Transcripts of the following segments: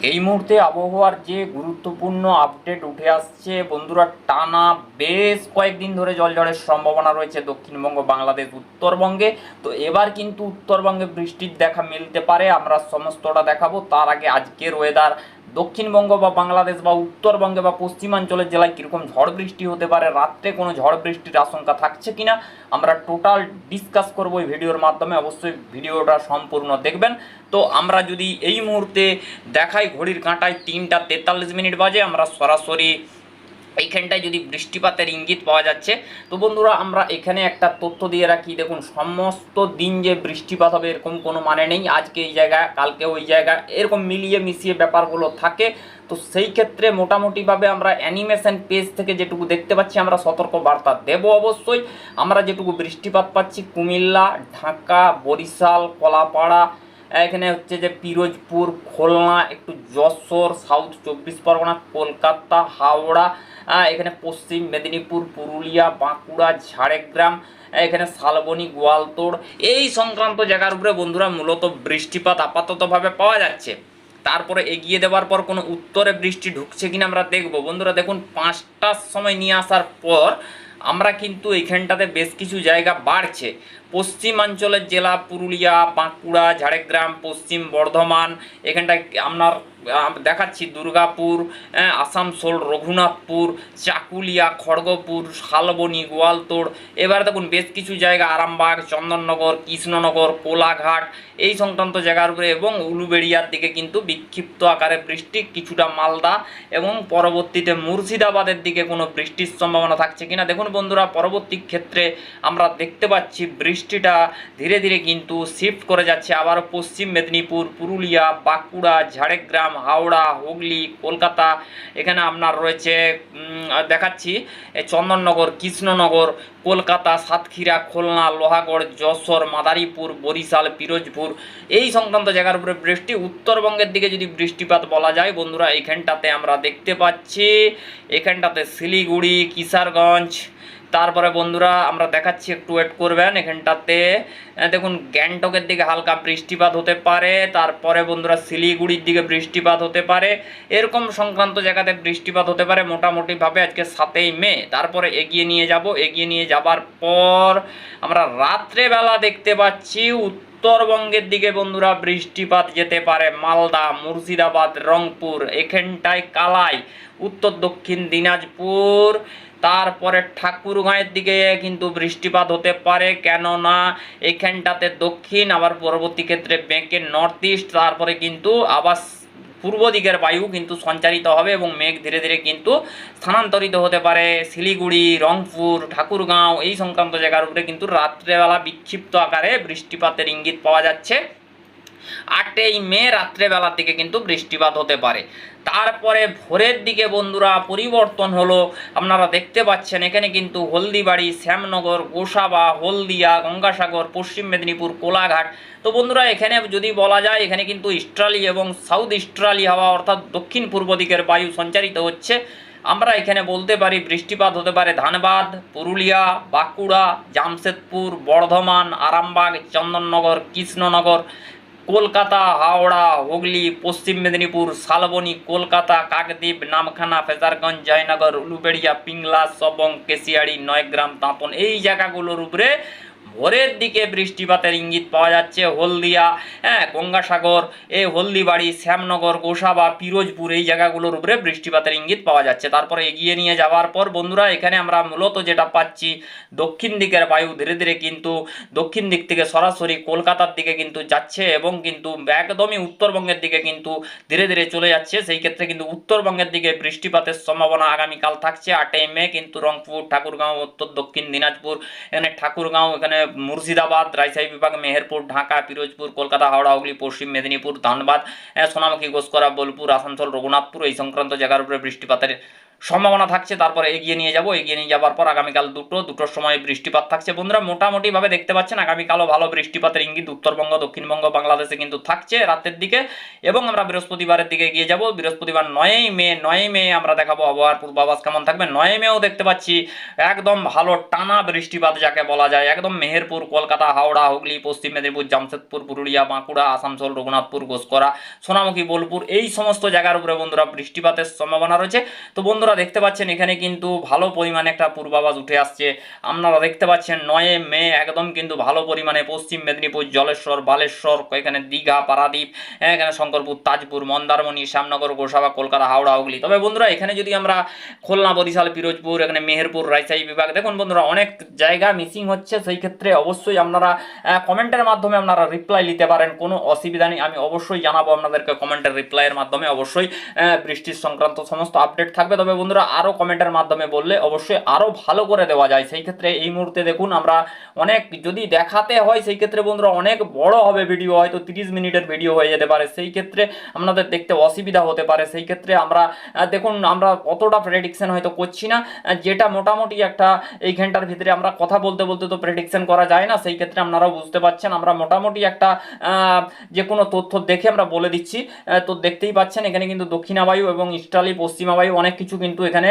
এই মুহূর্তে আবহাওয়ার যে গুরুত্বপূর্ণ আপডেট উঠে আসছে, বন্ধুরা, টানা বেশ কয়েকদিন ধরে জল জলঝড়ের সম্ভাবনা রয়েছে দক্ষিণবঙ্গ, বাংলাদেশ, উত্তরবঙ্গে। তো এবার কিন্তু উত্তরবঙ্গে বৃষ্টির দেখা মিলতে পারে, আমরা সমস্তটা দেখাবো। তার আগে আজকের ওয়েদার দক্ষিণবঙ্গ বা বাংলাদেশ বা উত্তরবঙ্গে বা পশ্চিমাঞ্চলের জেলায় কীরকম ঝড় বৃষ্টি হতে পারে, রাত্রে কোনো ঝড় বৃষ্টির আশঙ্কা থাকছে কিনা, আমরা টোটাল ডিসকাস করব এই ভিডিওর মাধ্যমে। অবশ্যই ভিডিওটা সম্পূর্ণ দেখবেন। তো আমরা যদি এই মুহূর্তে দেখাই ঘড়ির কাঁটায় তিনটা তেতাল্লিশ মিনিট বাজে, আমরা সরাসরি এইখানটায় যদি বৃষ্টিপাতের ইঙ্গিত পাওয়া যাচ্ছে, তো বন্ধুরা আমরা এখানে একটা তথ্য দিয়ে রাখি। দেখুন, সমস্ত দিন যে বৃষ্টিপাত হবে এরকম কোনো মানে নেই। আজকে এই জায়গায় কালকে ওই জায়গা, এরকম মিলিয়ে মিশিয়ে ব্যাপারগুলো থাকে। তো সেই ক্ষেত্রে মোটামুটিভাবে আমরা অ্যানিমেশন পেজ থেকে যেটুকু দেখতে পাচ্ছি, আমরা সতর্ক বার্তা দেব অবশ্যই। আমরা যেটুকু বৃষ্টিপাত পাচ্ছি, কুমিল্লা, ঢাকা, বরিশাল, কলাপাড়া এখানে হচ্ছে যে পিরোজপুর, খুলনা, একটু যশোর সাউথ চব্বিশ পরগনা, কলকাতা, হাওড়া এখানে পশ্চিম মেদিনীপুর, পুরুলিয়া, বাঁকুড়া, ঝাড়গ্রাম, এখানে শালবনী, গোয়ালতোড়, এই সংক্রান্ত জায়গার উপরে বন্ধুরা মূলত বৃষ্টিপাত আপাততভাবে পাওয়া যাচ্ছে। তারপরে এগিয়ে দেওয়ার পর কোনো উত্তরে বৃষ্টি ঢুকছে কিনা আমরা দেখব। বন্ধুরা, দেখুন, পাঁচটার সময় নিয়ে আসার পর আমরা কিন্তু এইখানটাতে বেশ কিছু জায়গা বাড়ছে। পশ্চিমাঞ্চলের জেলা পুরুলিয়া বাঁকুড়া ঝাড়গ্রাম পশ্চিম বর্ধমান এখানটায় আপনার দেখাচ্ছি দুর্গাপুর আহ, আসানসোল রঘুনাথপুর চাকুলিয়া খড়গপুর শালবনী গোয়ালতোড়। এবার দেখুন বেশ কিছু জায়গা আরামবাগ চন্দননগর কৃষ্ণনগর কোলাঘাট এই সংক্রান্ত জায়গার উপরে এবং উলুবেড়িয়ার দিকে কিন্তু বিক্ষিপ্ত আকারে বৃষ্টি কিছুটা মালদা এবং পরবর্তীতে মুর্শিদাবাদের দিকে কোনো বৃষ্টির সম্ভাবনা থাকছে কিনা। দেখুন বন্ধুরা পরবর্তী ক্ষেত্রে আমরা দেখতে পাচ্ছি বৃষ্টিটা ধীরে ধীরে কিন্তু শিফট করে যাচ্ছে। আবার পশ্চিম মেদিনীপুর, পুরুলিয়া, বাঁকুড়া, ঝাড়গ্রাম, হাওড়া, হুগলি, কলকাতা, এখানে আপনার রয়েছে দেখাচ্ছি চন্দননগর, কৃষ্ণনগর, কলকাতা, সাতক্ষীরা, খুলনা, লোহাগড়, যশোর, মাদারীপুর, বরিশাল, পিরোজপুর। এই সংক্রান্ত জায়গার উপরে বৃষ্টি। উত্তরবঙ্গের দিকে যদি বৃষ্টিপাত বলা যায়, বন্ধুরা এইখানটাতে আমরা দেখতে পাচ্ছি, এখানটাতে শিলিগুড়ি, কিশোরগঞ্জ তারপরে বন্ধুরা আমরা দেখাচ্ছি, একটু ওয়েট করবেন এখানটাতে। দেখুন, গ্যাংটকের দিকে হালকা বৃষ্টিপাত হতে পারে, তারপরে বন্ধুরা শিলিগুড়ির দিকে বৃষ্টিপাত হতে পারে। এরকম সংক্রান্ত জায়গাতে বৃষ্টিপাত হতে পারে মোটামুটিভাবে আজকে সাতই মে। তারপরে এগিয়ে নিয়ে যাব, এগিয়ে নিয়ে যাবার পর আমরা রাত্রেবেলা দেখতে পাচ্ছি, উত্তরবঙ্গের দিকে বন্ধুরা বৃষ্টিপাত যেতে পারে। মালদা, মুর্শিদাবাদ, রংপুর, এখানটায় কালাই, উত্তর দক্ষিণ দিনাজপুর তারপরে ঠাকুরগাঁয়ের দিকে কিন্তু বৃষ্টিপাত হতে পারে। কেননা এখানটাতে দক্ষিণ, আবার পরবর্তী ক্ষেত্রে বেঁকে নর্থ ইস্ট তারপরে কিন্তু আবার পূর্ব দিকের বায়ু কিন্তু সঞ্চারিত হবে এবং মেঘ ধীরে ধীরে কিন্তু স্থানান্তরিত হতে পারে। শিলিগুড়ি, রংপুর, ঠাকুরগাঁও এই সংক্রান্ত জায়গার উপরে কিন্তু রাত্রেবেলা বিক্ষিপ্ত আকারে বৃষ্টিপাতের ইঙ্গিত পাওয়া যাচ্ছে। আটই মে রাত্রেবেলার দিকে কিন্তু বৃষ্টিপাত হতে পারে। তারপরে ভোরের দিকে বন্ধুরা পরিবর্তন হলো। আপনারা দেখতে পাচ্ছেন এখানে কিন্তু হলদিবাড়ি, শ্যামনগর, গোসাবা, হলদিয়া, গঙ্গাসাগর, পশ্চিম মেদিনীপুর, কোলাঘাট। তো বন্ধুরা এখানে যদি বলা যায় এখানে কিন্তু ইস্ট্রালি এবং সাউথ ইস্ট্রালি হাওয়া অর্থাৎ দক্ষিণ পূর্ব দিকের বায়ু সঞ্চারিত হচ্ছে। আমরা এখানে বলতে পারি বৃষ্টিপাত হতে পারে ধানবাদ, পুরুলিয়া, বাঁকুড়া, জামশেদপুর, বর্ধমান, আরামবাগ, চন্দননগর, কৃষ্ণনগর। কলকাতা, হাওড়া, হুগলি, পশ্চিম মেদিনীপুর, শালবনী, কলকাতা, কাকদ্বীপ, নামখানা, ফেজারগঞ্জ, জয়নগর, উলুবেড়িয়া, পিংলা, সবং, কেশিয়াড়ি, নয়গ্রাম, তাঁপন এই জায়গাগুলোর উপরে ভোরের দিকে বৃষ্টিপাতের ইঙ্গিত পাওয়া যাচ্ছে হলদিয়া হ্যাঁ গঙ্গাসাগর এই হলদিবাড়ি, শ্যামনগর, গোসাবা, পিরোজপুর এই জায়গাগুলোর উপরে বৃষ্টিপাতের ইঙ্গিত পাওয়া যাচ্ছে। তারপরে এগিয়ে নিয়ে যাওয়ার পর বন্ধুরা, এখানে আমরা মূলত যেটা পাচ্ছি, দক্ষিণ দিকের বায়ু ধীরে ধীরে কিন্তু দক্ষিণ দিক থেকে সরাসরি কলকাতার দিকে কিন্তু যাচ্ছে এবং কিন্তু একদমই উত্তরবঙ্গের দিকে কিন্তু ধীরে ধীরে চলে যাচ্ছে। সেই ক্ষেত্রে কিন্তু উত্তরবঙ্গের দিকে বৃষ্টিপাতের সম্ভাবনা আগামীকাল থাকছে। আটই মে কিন্তু রংপুর, ঠাকুরগাঁও, উত্তর দক্ষিণ দিনাজপুর, এখানে ঠাকুরগাঁও, এখানে মুর্শিদাবাদ, রাজশাহী বিভাগ, মেহেরপুর, ঢাকা, পিরোজপুর, কলকাতা, হাওড়া, হুগলি, পশ্চিম মেদিনীপুর, ধানবাদ সোনামুখী, গোসকরা, বোলপুর, আসানসোল, রঘুনাথপুর, এই সংক্রান্ত জায়গার উপরে বৃষ্টিপাতের সম্ভাবনা থাকছে, তারপরে এগিয়ে নিয়ে যাব। এগিয়ে নিয়ে যাওয়ার পর আগামীকাল দুটো, দুটোর সময় বৃষ্টিপাত থাকছে। বন্ধুরা, মোটামুটিভাবে দেখতে পাচ্ছেন, আগামীকালও ভালো বৃষ্টিপাতের ইঙ্গিত উত্তরবঙ্গ, দক্ষিণবঙ্গ, বাংলাদেশে কিন্তু থাকছে রাতের দিকে। এবং আমরা বৃহস্পতিবারের দিকে এগিয়ে যাব। বৃহস্পতিবার নয়ই মে নয়ই মে আমরা দেখাবো আবহাওয়ার পূর্বাভাস কেমন থাকবে। নয় মেও দেখতে পাচ্ছি, একদম ভালো টানা বৃষ্টিপাত যাকে বলা যায়। একদম মেহেরপুর, কলকাতা, হাওড়া, হুগলি, পশ্চিম মেদিনীপুর, জামশেদপুর, পুরুলিয়া, বাঁকুড়া, আসানসোল, রঘুনাথপুর ঘোষকরা সোনামুখী, বোলপুর, এই সমস্ত জায়গার উপরে বন্ধুরা বৃষ্টিপাতের সম্ভাবনা রয়েছে। তো বন্ধুরা দেখতে পাচ্ছেন, এখানে কিন্তু ভালো পরিমাণে একটা পূর্বাভাস উঠে আসছে। আপনারা দেখতে পাচ্ছেন, নয়ে মে একদম কিন্তু ভালো পরিমাণে পশ্চিম মেদিনীপুর, জলেশ্বর, বালেশ্বর, এখানে দীঘা, পারাদ্বীপ, এখানে শঙ্করপুর, তাজপুর, মন্দারমণি, শ্যামনগর, গোসাবা, কলকাতা, হাওড়া, হুগলি। তবে বন্ধুরা, এখানে যদি আমরা খুলনা, বরিশাল, পিরোজপুর, এখানে মেহেরপুর, রাজশাহী বিভাগ, দেখুন বন্ধুরা, অনেক জায়গা মিসিং হচ্ছে। সেই ক্ষেত্রে অবশ্যই আপনারা কমেন্টের মাধ্যমে আপনারা রিপ্লাই নিতে পারেন, কোনো অসুবিধা নেই। আমি অবশ্যই জানাব আপনাদেরকে কমেন্টের রিপ্লাইয়ের মাধ্যমে। অবশ্যই বৃষ্টির সংক্রান্ত সমস্ত আপডেট থাকবে। তবে বন্ধুরা আরও কমেন্টের মাধ্যমে বললে অবশ্যই আরও ভালো করে দেওয়া যায়। সেই ক্ষেত্রে এই মুহূর্তে দেখুন আমরা অনেক যদি দেখাতে হয়, সেই ক্ষেত্রে বন্ধুরা অনেক বড় হবে ভিডিও হয়তো তিরিশ মিনিটের ভিডিও হয়ে যেতে পারে। সেই ক্ষেত্রে আপনাদের দেখতে অসুবিধা হতে পারে। সেই ক্ষেত্রে আমরা দেখুন আমরা অতটা প্রেডিকশন হয়তো করছি না। যেটা মোটামুটি একটা এই ঘণ্টার ভিতরে আমরা কথা বলতে বলতে তো প্রেডিকশন করা যায় না। সেই ক্ষেত্রে আপনারাও বুঝতে পারছেন, আমরা মোটামুটি একটা যে কোনো তথ্য দেখে আমরা বলে দিচ্ছি। তো দেখতেই পাচ্ছেন, এখানে কিন্তু দক্ষিণা বায়ু এবং ইস্টালি পশ্চিমাবায়ু অনেক কিছু কিন্তু এখানে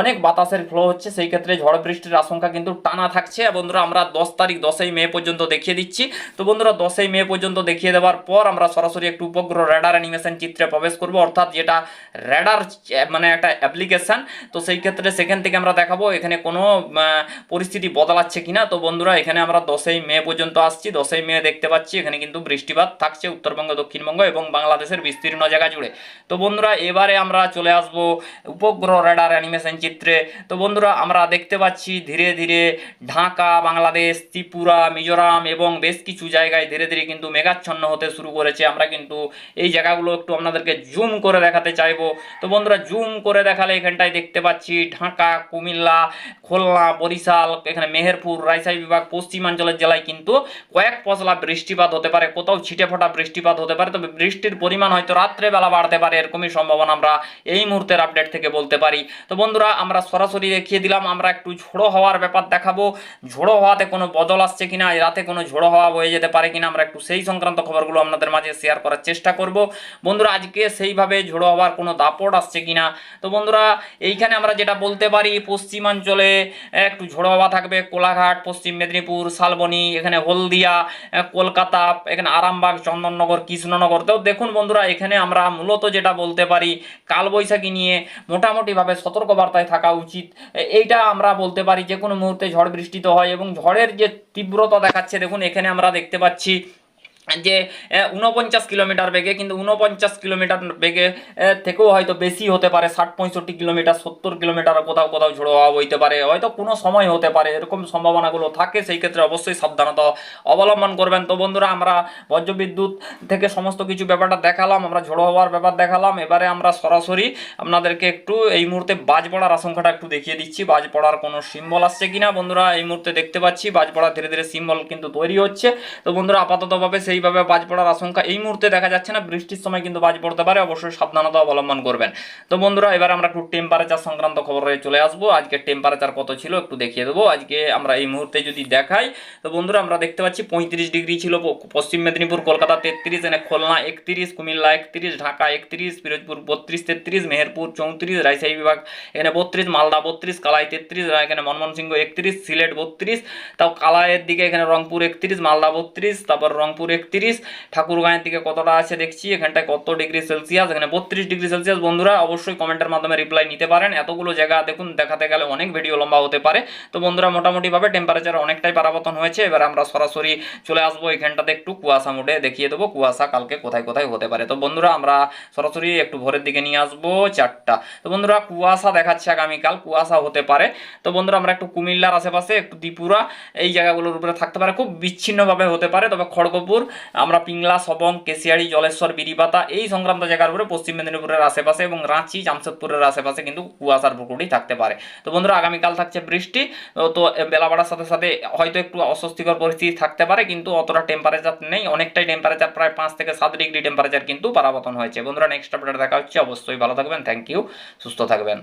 অনেক বাতাসের ফ্লো হচ্ছে, সেই ক্ষেত্রে ঝড় বৃষ্টির আশঙ্কা কিন্তু টানা থাকছে। বন্ধুরা, আমরা দশ তারিখ দশই মে পর্যন্ত দেখিয়ে দিচ্ছি। তো বন্ধুরা, দশই মে পর্যন্ত দেখিয়ে দেওয়ার পর আমরা সরাসরি একটু উপগ্রহ রেডার অ্যানিমেশন চিত্রে প্রবেশ করব। অর্থাৎ যেটা র্যাডার মানে একটা অ্যাপ্লিকেশন তো সেই ক্ষেত্রে সেখান থেকে আমরা দেখাবো এখানে কোনো পরিস্থিতি বদলাচ্ছে কিনা। তো বন্ধুরা, এখানে আমরা দশই মে পর্যন্ত আসছি। দশই মে দেখতে পাচ্ছি এখানে কিন্তু বৃষ্টিপাত থাকছে উত্তরবঙ্গ, দক্ষিণবঙ্গ এবং বাংলাদেশের বিস্তীর্ণ জায়গা জুড়ে। তো বন্ধুরা, এবারে আমরা চলে আসব উপগ্রহ র্যাডার অ্যানিমেশন চিত্রে। তো বন্ধুরা, আমরা দেখতে পাচ্ছি ধীরে ধীরে ঢাকা, বাংলাদেশ, ত্রিপুরা, মিজোরাম এবং বেশ কিছু জায়গায় ধীরে ধীরে কিন্তু মেঘাচ্ছন্ন হতে শুরু করেছে। আমরা কিন্তু এই জায়গাগুলো একটু আপনাদেরকে জুম করে দেখাতে চাইব। তো বন্ধুরা জুম করে দেখালে এখানটায় দেখতে পাচ্ছি ঢাকা, কুমিল্লা, খুলনা, বরিশাল, এখানে মেহেরপুর, রাজশাহী বিভাগ, পশ্চিমাঞ্চলের জেলায় কিন্তু কয়েক পশলা বৃষ্টিপাত হতে পারে, কোথাও ছিটে ফোটা বৃষ্টিপাত হতে পারে। তবে বৃষ্টির পরিমাণ হয়তো রাত্রেবেলা বাড়তে পারে, এরকমই সম্ভাবনা আমরা এই মুহূর্তের আপডেট থেকে বলতে পারি। তো বন্ধুরা, আমরা সরাসরি দেখিয়ে দিলাম, আমরা একটু ঝোড়ো হওয়ার ব্যাপার দেখাবো। ঝোড়ো হওয়াতে কোনো বদল আসছে কিনা রাতে কোনো ঝোড়ো হওয়া বয়ে যেতে পারে কিনা, আমরা একটু সেই সংক্রান্ত খবরগুলো আপনাদের মাঝে শেয়ার করার চেষ্টা করব। বন্ধুরা, আজকে সেইভাবে ঝোড়ো হওয়ার কোনো দাপট আসছে কিনা? তো বন্ধুরা, এইখানে আমরা যেটা বলতে পারি, পশ্চিমাঞ্চলে একটু ঝোড়ো হওয়া থাকবে, কোলাঘাট, পশ্চিম মেদিনীপুর, শালবনী, এখানে হলদিয়া, কলকাতা, এখানে আরামবাগ, চন্দননগর, কৃষ্ণনগর। তো দেখুন বন্ধুরা, এখানে আমরা মূলত যেটা বলতে পারি, কালবৈশাখী নিয়ে। মোটামুটিভাবে সতর্কবার্তায় থাকা উচিত। এইটা আমরা বলতে পারি যে কোনো মুহূর্তে ঝড় বৃষ্টি তো হয় এবং ঝড়ের যে তীব্রতা দেখাচ্ছে, দেখুন, এখানে আমরা দেখতে পাচ্ছি যে উনপঞ্চাশ কিলোমিটার বেগে, কিন্তু উনপঞ্চাশ কিলোমিটার বেগে থেকেও হয়তো বেশি হতে পারে, ষাট, পঁয়ষট্টি কিলোমিটার, সত্তর কিলোমিটার কোথাও কোথাও ঝোড়ো হওয়া হইতে পারে। হয়তো কোনো সময় হতে পারে, এরকম সম্ভাবনাগুলো থাকে, সেই ক্ষেত্রে অবশ্যই সাবধানতা অবলম্বন করবেন। তো বন্ধুরা, আমরা বজ্রবিদ্যুৎ থেকে সমস্ত কিছু ব্যাপারটা দেখালাম, আমরা ঝোড়ো হওয়ার ব্যাপার দেখালাম। এবারে আমরা সরাসরি আপনাদেরকে একটু এই মুহূর্তে বাজ পড়ার আশঙ্কাটা একটু দেখিয়ে দিচ্ছি। বাজ পড়ার কোনো সিম্বল আসছে কিনা বন্ধুরা, এই মুহূর্তে দেখতে পাচ্ছি, বাজ পড়া ধীরে ধীরে সিম্বল কিন্তু তৈরি হচ্ছে। তো বন্ধুরা, আপাততভাবে সেইভাবে বাজ পড়ার আশঙ্কা এই মুহূর্তে দেখা যাচ্ছে না। বৃষ্টির সময় কিন্তু বাজ পড়তে পারে, অবশ্যই সাবধানতা অবলম্বন করবেন। তো বন্ধুরা, এবার আমরা একটু টেম্পারেচার সংক্রান্ত খবরে চলে আসব। আজকে টেম্পারেচার কত ছিল একটু দেখিয়ে দেবো। আজকে আমরা এই মুহূর্তে যদি দেখাই, তো বন্ধুরা, আমরা দেখতে পাচ্ছি পঁয়ত্রিশ ডিগ্রি ছিল পশ্চিম মেদিনীপুর, কলকাতা তেত্রিশ, এনে খুলনা একত্রিশ, কুমিল্লা একত্রিশ, ঢাকা একত্রিশ, পিরোজপুর বত্রিশ, তেত্রিশ, মেহেরপুর চৌত্রিশ, রাজশাহী বিভাগ এখানে বত্রিশ, মালদা বত্রিশ, কালাই তেত্রিশ এখানে মনমোহনসিংহ একত্রিশ, সিলেট বত্রিশ, তাও কালাইয়ের দিকে এখানে রংপুর একত্রিশ, মালদা বত্রিশ, তারপর রংপুর একত্রিশ। ঠাকুরগাঁয়ের দিকে কতটা আছে দেখছি, এখানটায় কত ডিগ্রি সেলসিয়াস, এখানে বত্রিশ ডিগ্রি সেলসিয়াস। বন্ধুরা, অবশ্যই কমেন্টের মাধ্যমে রিপ্লাই নিতে পারেন। এতগুলো জায়গা দেখুন, দেখাতে গেলে অনেক ভিডিও লম্বা হতে পারে। তো বন্ধুরা, মোটামুটিভাবে টেম্পারেচার অনেকটাই পারাবতন হয়েছে। এবার আমরা সরাসরি চলে আসব এখানটাতে একটু কুয়াশা মোডে দেখিয়ে দেবো কুয়াশা কালকে কোথায় কোথায় হতে পারে। তো বন্ধুরা, আমরা সরাসরি একটু ভোরের দিকে নিয়ে আসব চারটা। তো বন্ধুরা, কুয়াশা দেখাচ্ছে আগামীকাল, কুয়াশা হতে পারে। তো বন্ধুরা, আমরা একটু কুমিল্লার আশেপাশে, একটু ত্রিপুরা, এই জায়গাগুলোর উপরে থাকতে পারে। খুব বিচ্ছিন্নভাবে হতে পারে। তবে খড়গপুর আমরা পিংলা, সবং, কেশিয়াড়ি, জলেশ্বর বিরিপাতা এই সংক্রান্ত জায়গার উপরে, পশ্চিম মেদিনীপুরের আশেপাশে এবং রাঁচি, জামশেদপুরের আশেপাশে কিন্তু কুয়াশার প্রকৃতি থাকতে পারে। তো বন্ধুরা, আগামীকাল থাকছে বৃষ্টি, তো তো বেলা বাড়ার সাথে সাথে হয়তো একটু অস্বস্তিকর পরিস্থিতি থাকতে পারে, কিন্তু অতটা টেম্পারেচার নেই। অনেকটাই টেম্পারেচার প্রায় পাঁচ থেকে সাত ডিগ্রি টেম্পারেচার কিন্তু পারাবতন হয়েছে। বন্ধুরা নেক্সট আপডেট দেখা হচ্ছে। অবশ্যই ভালো থাকবেন। থ্যাংক ইউ সুস্থ থাকবেন।